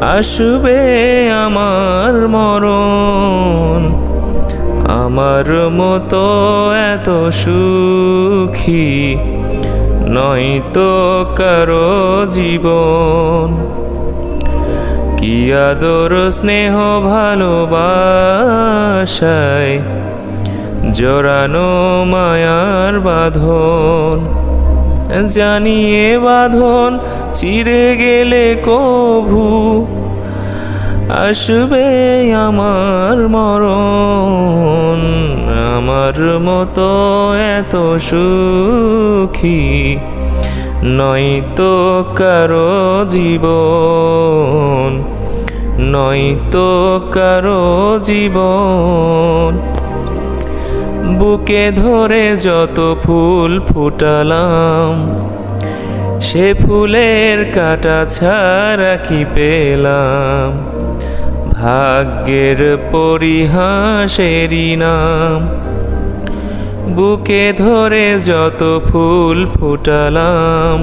আসবে আমার মরণ। আমার মতো এত সুখী নয়তো কারও জীবন। কি আদর, স্নেহ, ভালোবাসায় জোরানো মায়ার বাঁধন। জানিয়ে বাঁধন, চিরে গেলে কভু আসবে আমার মরণ, আমার মতো এত সুখী নয় নয়তো কারও জীবন, নয়তো কারও জীবন। বুকে ধরে যত ফুল ফুটালাম, সে ফুলের কাটা ছাড়া কি পেলাম? ভাগ্যের পরিহাসেরই নাম। বুকে ধরে যত ফুল ফুটালাম,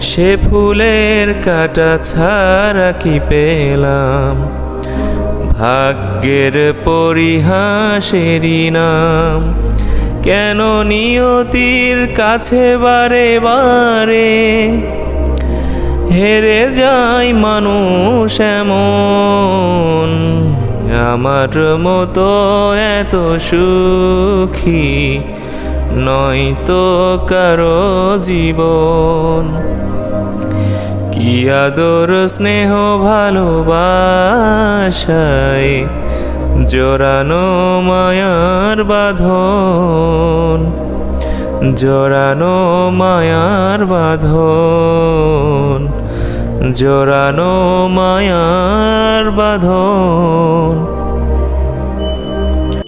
সে ফুলের কাটা ছাড়া কি পেলাম? ভাগ্যের পরিহাসেরই নাম। কেন নিয়তির কাছে বারে বারে হেরে যায় মানুষ এমন। আমার মতো এত সুখী নয় তো কারও জীবন। কি আদর, স্নেহ, ভালোবাসায় জোরানো মায়ার বাঁধন। জোরানো মায়ার বাঁধন। জোরানো মায়ার বাঁধন।